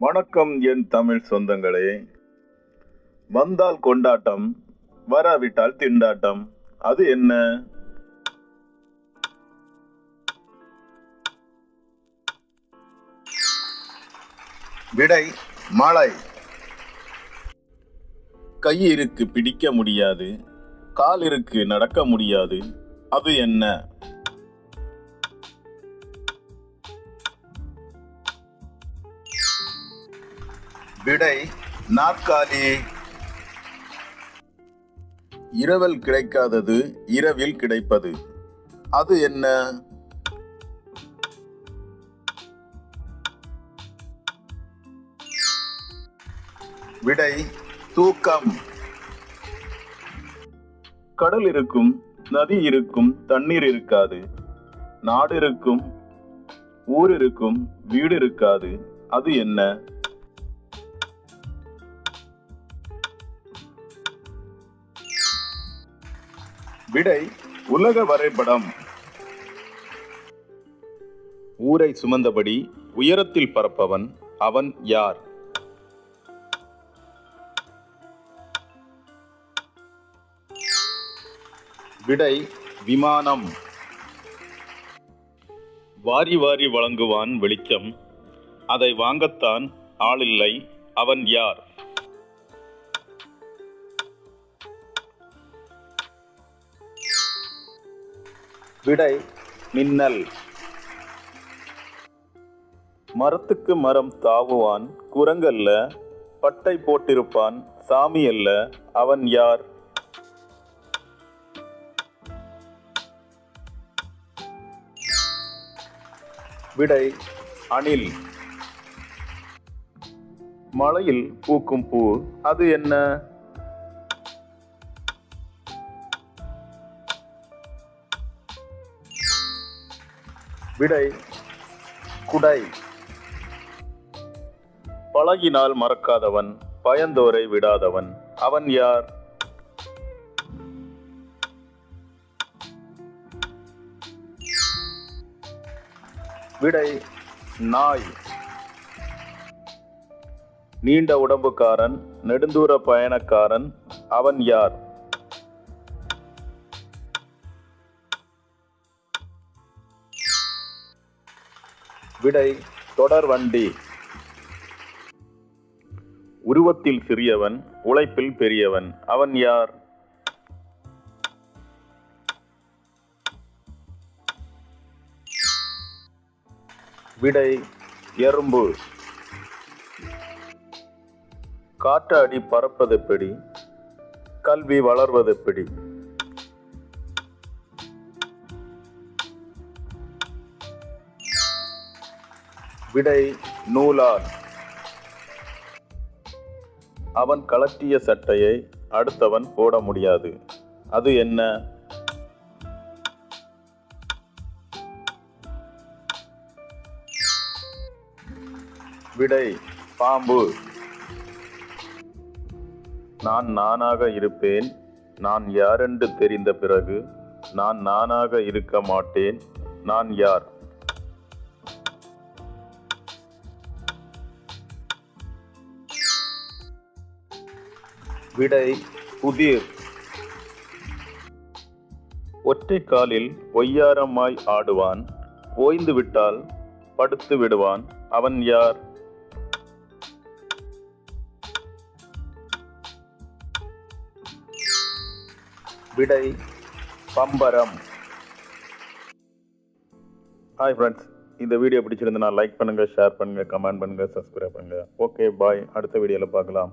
வணக்கம் என் தமிழ் சொந்தங்களே. வந்தால் கொண்டாட்டம் வராவிட்டால் திண்டாட்டம். அது என்ன? விடை மழை. கையிருக்கு பிடிக்க முடியாது கால் இருக்கு நடக்க முடியாது. அது என்ன? விடை நாற்காலி. இரவல் கிடைக்காதது இரவில் கிடைப்பது. அது என்ன? விடை தூக்கம். கடல் இருக்கும் நதி இருக்கும் தண்ணீர் இருக்காது. நாடு இருக்கும் ஊர் இருக்கும் வீடு இருக்காது. அது என்ன? விடை உலக வரைபடம். ஊரை சுமந்தபடி உயரத்தில் பறப்பவன் அவன் யார்? விடை விமானம். வாரி வாரி வழங்குவான் வெளிச்சம். அதை வாங்கத்தான் ஆளில்லை. அவன் யார்? விடை மின்னல். மரத்துக்கு மரம் தாவுவான் குரங்கல்ல பட்டை போட்டிருப்பான் சாமி அல்ல அவன் யார்? விடை அணில். மலையில் பூக்கும் பூ அது என்ன? விடை குடை. பழகினால் மறக்காதவன் பயந்தோரை விடாதவன். அவன் யார்? விடை நாய். நீண்ட உடம்புக்காரன் நெடுந்தூர பயணக்காரன் அவன் யார்? விடை தொடர் வண்டி. உருவத்தில் சிறியவன் உழைப்பில் பெரியவன். அவன் யார்? விடை எறும்பு. காற்றாடி பறப்பதெப்படி கல்வி வளர்வது எப்படி? விடை நூலார் அவன் கலற்றிய சட்டையை அடுத்தவன் போட முடியாது. அது என்ன? விடை பாம்பு. நான் நானாக இருப்பேன். நான் யாரென்று தெரிந்த பிறகு நான் நானாக இருக்க மாட்டேன். நான் யார்? விடை புதிர். ஒற்றை காலில் ஒய்யாரமாய் ஆடுவான். ஓய்ந்து விட்டால் படுத்து விடுவான். அவன் யார்? விடை பம்பரம். ஹாய் ஃப்ரெண்ட்ஸ் இந்த வீடியோ பிடிச்சிருந்தா லைக் பண்ணுங்கள் ஷேர் பண்ணுங்கள் கமெண்ட் பண்ணுங்கள் சப்ஸ்கிரைப் பண்ணுங்கள் ஓகே பாய் அடுத்த வீடியோவில் பார்க்கலாம்.